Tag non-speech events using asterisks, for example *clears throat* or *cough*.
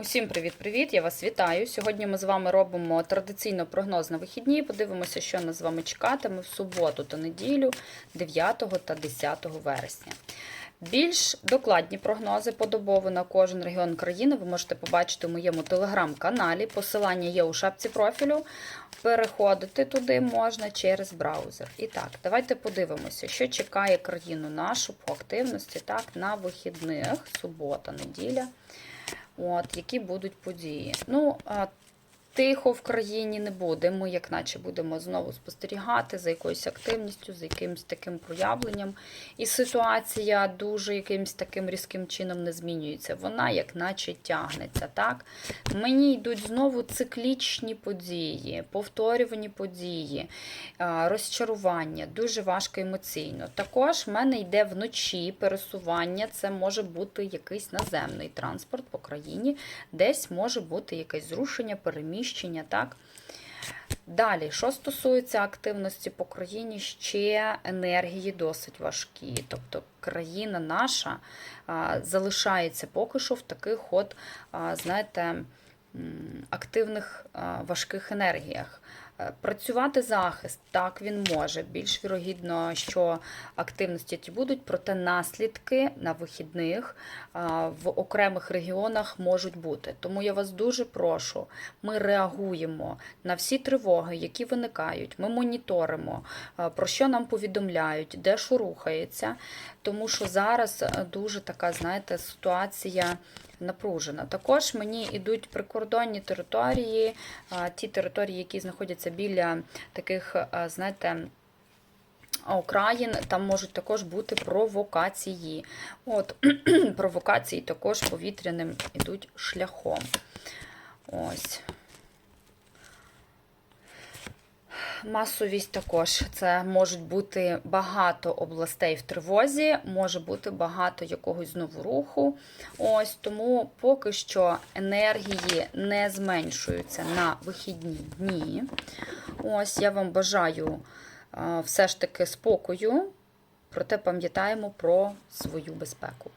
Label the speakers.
Speaker 1: Усім привіт-привіт! Я вас вітаю. Сьогодні ми з вами робимо традиційно прогноз на вихідні. Подивимося, що нас з вами чекатиме в суботу та неділю 9 та 10 вересня. Більш докладні прогнози подобово на кожен регіон країни ви можете побачити у моєму телеграм-каналі. Посилання є у шапці профілю. Переходити туди можна через браузер. І так, давайте подивимося, що чекає країну нашу по активності так, на вихідних, субота, неділя. От, які будуть події. Ну, тихо в країні не буде. Ми, як наче, будемо знову спостерігати за якоюсь активністю, за якимось таким проявленням. І ситуація дуже якимось таким різким чином не змінюється. Вона, як наче, тягнеться. так? Мені йдуть знову циклічні події, повторювані події, розчарування, дуже важко емоційно. Також в мене йде вночі пересування, це може бути якийсь наземний транспорт по країні, десь може бути якесь зрушення, переміщення. Так? Далі, що стосується активності по країні, ще енергії досить важкі. Тобто країна наша залишається поки що в таких от, знаєте, активних важких енергіях. Е, Працювати захист, так він може. Більш вірогідно, що активності ті будуть, проте наслідки на вихідних в окремих регіонах можуть бути. Тому я вас дуже прошу, ми реагуємо на всі тривоги, які виникають. Ми моніторимо, про що нам повідомляють, де що рухається. Тому що зараз е, дуже така, знаєте, ситуація напружена. Також мені йдуть прикордонні території, ті території, які знаходяться біля таких, знаєте, Окраїн, там можуть також бути провокації. От, *clears throat* провокації також повітряним ідуть шляхом. Ось. Масовість також. Це можуть бути багато областей в тривозі, може бути багато якогось знову руху. Ось тому поки що енергії не зменшуються на вихідні дні. Ось я вам бажаю е, все ж таки спокою, проте пам'ятаємо про свою безпеку.